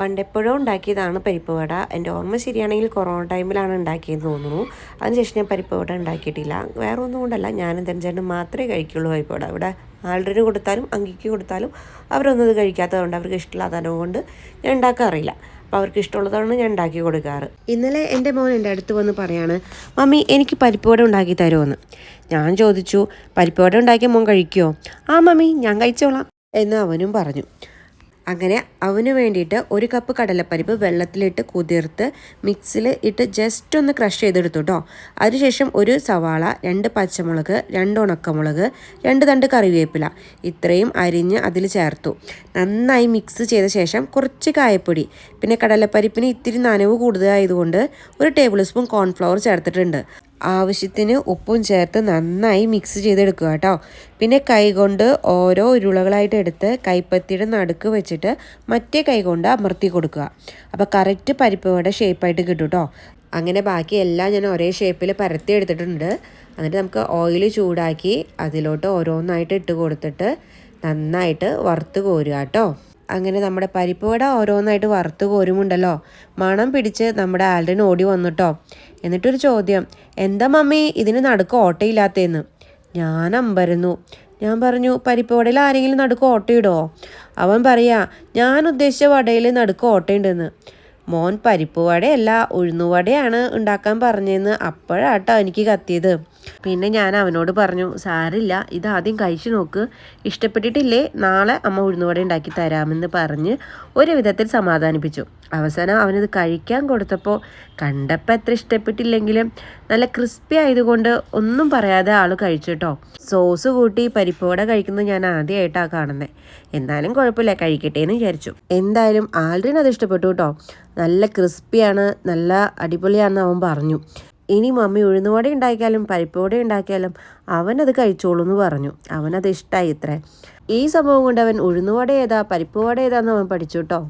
പണ്ടെപ്പോഴും ഉണ്ടാക്കിയതാണ് പരിപ്പ് വട. എന്റെ ഓർമ്മ ശരിയാണെങ്കിൽ കൊറോണ ടൈമിലാണ് ഉണ്ടാക്കിയെന്ന് തോന്നുന്നു. അതിനുശേഷം ഞാൻ പരിപ്പ് വട ഉണ്ടാക്കിയിട്ടില്ല. വേറെ ഒന്നും കൊണ്ടല്ല. ഞാനും തെരഞ്ഞേട്ടനും മാത്രമേ കഴിക്കുള്ളൂ പരിപ്പ് വട. ഇവിടെ ആൾറെഡി കൊടുത്താലും അങ്കിക്ക് കൊടുത്താലും അവരൊന്നും ഇത് കഴിക്കാത്തതുകൊണ്ട് അവർക്ക് ഇഷ്ടമില്ലാത്തത് കൊണ്ട് ഞാൻ ഉണ്ടാക്കാറില്ല. അപ്പോൾ അവർക്ക് ഇഷ്ടമുള്ളതാണ് ഞാൻ ഉണ്ടാക്കി കൊടുക്കാറ്. ഇന്നലെ എന്റെ മോൻ എന്റെ അടുത്ത് വന്ന് പറയാണ് മമ്മി എനിക്ക് പരിപ്പ് വട ഉണ്ടാക്കി തരുമെന്ന്. ഞാൻ ചോദിച്ചു പരിപ്പ് വട ഉണ്ടാക്കിയ മോൻ കഴിക്കുമോ ആ മമ്മി ഞാൻ കഴിച്ചോളാം. എന്ന് അവനും പറഞ്ഞു. അങ്ങനെ അവന് വേണ്ടിയിട്ട് ഒരു കപ്പ് കടലപ്പരിപ്പ് വെള്ളത്തിലിട്ട് കുതിർത്ത് മിക്സിൽ ഇട്ട് ജസ്റ്റ് ഒന്ന് ക്രഷ് ചെയ്തെടുത്തു കേട്ടോ അതിനുശേഷം ഒരു സവാള രണ്ട് പച്ചമുളക് രണ്ട് ഉണക്കമുളക് രണ്ട് തണ്ട് കറിവേപ്പില ഇത്രയും അരിഞ്ഞ് അതിൽ ചേർത്തു. നന്നായി മിക്സ് ചെയ്ത ശേഷം കുറച്ച് കായപ്പൊടി പിന്നെ കടലപ്പരിപ്പിന് ഇത്തിരി നനവ് കൂടുതലായതുകൊണ്ട് ഒരു ടേബിൾ സ്പൂൺ കോൺഫ്ലവർ ചേർത്തിട്ടുണ്ട്. ആവശ്യത്തിന് ഉപ്പും ചേർത്ത് നന്നായി മിക്സ് ചെയ്തെടുക്കുക കേട്ടോ. പിന്നെ കൈകൊണ്ട് ഓരോ ഉരുളകളായിട്ട് എടുത്ത് കൈപ്പത്തിയുടെ നടുക്ക് വെച്ചിട്ട് മറ്റേ കൈ കൊണ്ട് അമർത്തി കൊടുക്കുക. അപ്പോൾ കറക്റ്റ് പരിപ്പ് വട ഷേപ്പായിട്ട് കിട്ടും കേട്ടോ. അങ്ങനെ ബാക്കി എല്ലാം ഞാൻ ഒരേ ഷേപ്പിൽ പരത്തി എടുത്തിട്ടുണ്ട്. എന്നിട്ട് നമുക്ക് ഓയിൽ ചൂടാക്കി അതിലോട്ട് ഓരോന്നായിട്ട് ഇട്ട് കൊടുത്തിട്ട് നന്നായിട്ട് വറുത്ത് കോരുക കേട്ടോ. അങ്ങനെ നമ്മുടെ പരിപ്പ് വട ഓരോന്നായിട്ട് വറുത്ത് കോരുമുണ്ടല്ലോ. മണം പിടിച്ച് നമ്മുടെ ആൽഡിന് ഓടി വന്നിട്ടോ. എന്നിട്ടൊരു ചോദ്യം എന്താ മമ്മി ഇതിന് നടുക്ക് ഓട്ടയില്ലാത്തതെന്ന് ഞാൻ അമ്പരുന്നു. ഞാൻ പറഞ്ഞു പരിപ്പ് വടയിൽ ആരെങ്കിലും നടുക്ക് ഓട്ടയിടോ? അവൻ പറയാ ഞാൻ ഉദ്ദേശിച്ച വടയിൽ നടുക്ക് ഓട്ടയുണ്ടെന്ന്. മോൻ പരിപ്പ് വടയല്ല ഉഴുന്നുവടയാണ് ഉണ്ടാക്കാൻ പറഞ്ഞതെന്ന് അപ്പോഴാട്ടോ എനിക്ക് കത്തിയത്. പിന്നെ ഞാൻ അവനോട് പറഞ്ഞു സാരില്ല ഇത് ആദ്യം കഴിച്ചു നോക്ക്. ഇഷ്ടപ്പെട്ടിട്ടില്ലേ? നാളെ അമ്മ ഉഴുന്നുവട ഉണ്ടാക്കി തരാമെന്ന് പറഞ്ഞ് ഒരു വിധത്തിൽ സമാധാനിപ്പിച്ചു. അവസാനം അവനത് കഴിക്കാൻ കൊടുത്തപ്പോൾ കണ്ടപ്പോൾ എത്ര ഇഷ്ടപ്പെട്ടില്ലെങ്കിലും നല്ല ക്രിസ്പി ആയതുകൊണ്ട് ഒന്നും പറയാതെ ആൾ കഴിച്ചു കേട്ടോ സോസ് കൂട്ടി പരിപ്പോടെ കഴിക്കുന്നത് ഞാൻ ആദ്യമായിട്ടാണ് കാണുന്നത് എന്നാലും കുഴപ്പമില്ല കഴിക്കട്ടെ എന്ന് വിചാരിച്ചു. എന്തായാലും ആൽറിന് അത് ഇഷ്ടപ്പെട്ടു കേട്ടോ നല്ല ക്രിസ്പിയാണ് നല്ല അടിപൊളിയാണെന്ന് അവൻ പറഞ്ഞു. ഇനി മമ്മി ഉഴുന്നുവട ഉണ്ടാക്കിയാലും പരിപ്പോടെ ഉണ്ടാക്കിയാലും അവനത് കഴിച്ചോളൂ എന്ന് പറഞ്ഞു. അവനത് ഇഷ്ടമായി ഇത്രേ. ഈ സംഭവം കൊണ്ട് അവൻ ഉഴുന്നുവട ഏതാ പരിപ്പുവട ഏതാന്ന് അവൻ പഠിച്ചു കേട്ടോ.